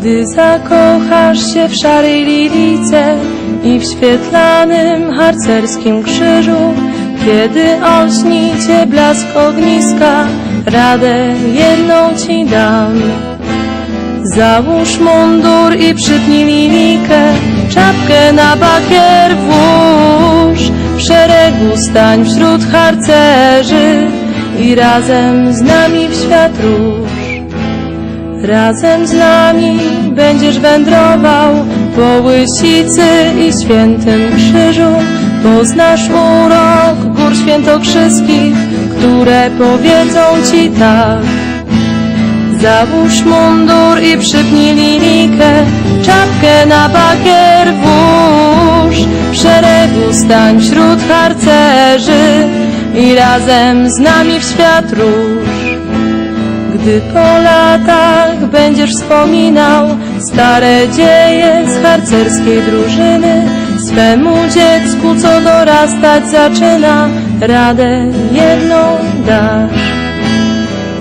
Gdy zakochasz się w szarej lilice i w świetlanym harcerskim krzyżu, kiedy olśni cię blask ogniska, radę jedną ci dam. Załóż mundur i przypnij lilikę, czapkę na bakier włóż. W szeregu stań wśród harcerzy i razem z nami w świat rusz. Razem z nami będziesz wędrował po Łysicy i Świętym Krzyżu. Poznasz urok gór świętokrzyskich, które powiedzą ci tak. Załóż mundur i przypnij linikę, czapkę na bakier włóż. W szeregu stań wśród harcerzy i razem z nami w świat rusz. Gdy po latach będziesz wspominał stare dzieje z harcerskiej drużyny, swemu dziecku, co dorastać zaczyna, radę jedną dasz.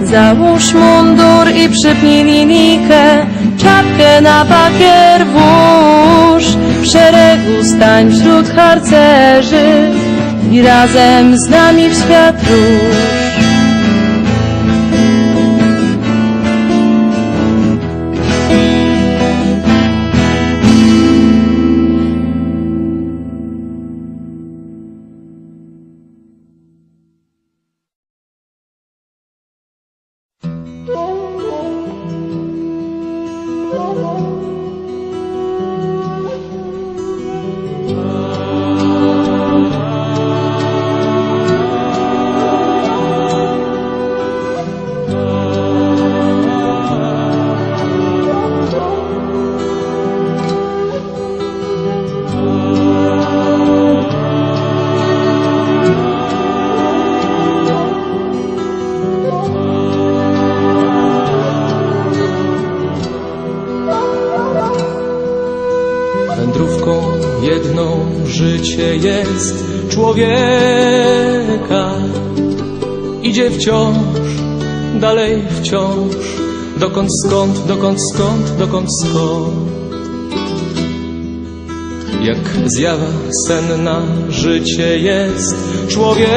Załóż mundur i przypnij linijkę, czapkę na bakier włóż. W szeregu stań wśród harcerzy i razem z nami w świat rusz. Jedną życie jest człowieka. Idzie wciąż, dalej wciąż, dokąd skąd, dokąd skąd, dokąd skąd. Jak zjawa senna życie jest człowieka.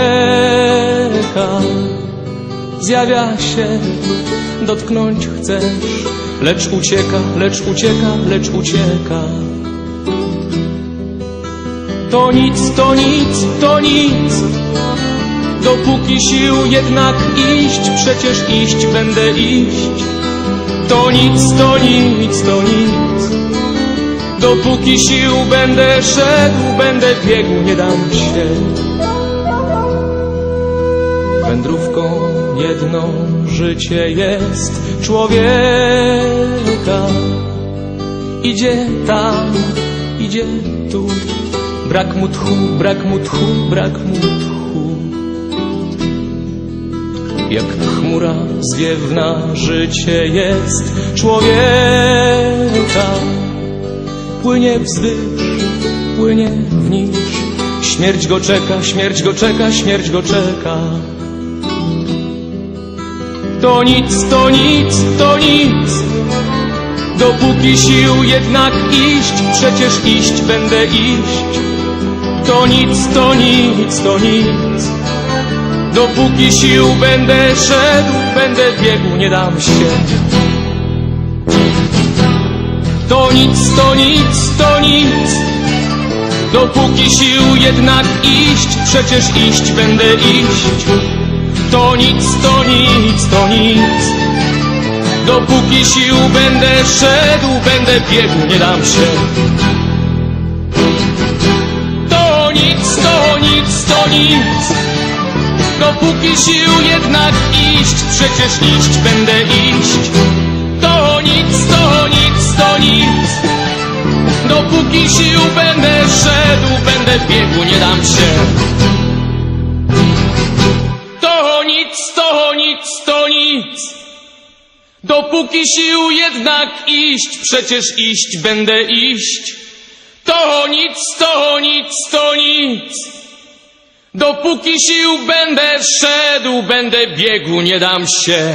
Zjawia się, dotknąć chcesz, lecz ucieka, lecz ucieka, lecz ucieka. To nic, to nic, to nic. Dopóki sił jednak iść, przecież iść będę iść. To nic, to nic, to nic. Dopóki sił będę szedł, będę biegł, nie dam się. Wędrówką jedną życie jest człowieka. Idzie tam, idzie tu, brak mu tchu, brak mu tchu, brak mu tchu. Jak chmura zwiewna życie jest człowieka. Płynie wzwyż, płynie w niż, śmierć go czeka, śmierć go czeka, śmierć go czeka. To nic, to nic, to nic. Dopóki sił jednak iść, przecież iść będę iść. To nic, to nic, to nic. Dopóki sił będę szedł, będę biegł, nie dam się. To nic, to nic, to nic. Dopóki sił jednak iść, przecież iść będę iść. To nic, to nic, to nic. Dopóki sił będę szedł, będę biegł, nie dam się. To nic. Dopóki sił jednak iść, przecież iść będę iść. To nic, to nic, to nic. Dopóki sił będę szedł, będę biegł, nie dam się. To nic, to nic, to nic. Dopóki sił jednak iść, przecież iść będę iść. To nic, to nic, to nic. Dopóki sił będę szedł, będę biegł, nie dam się.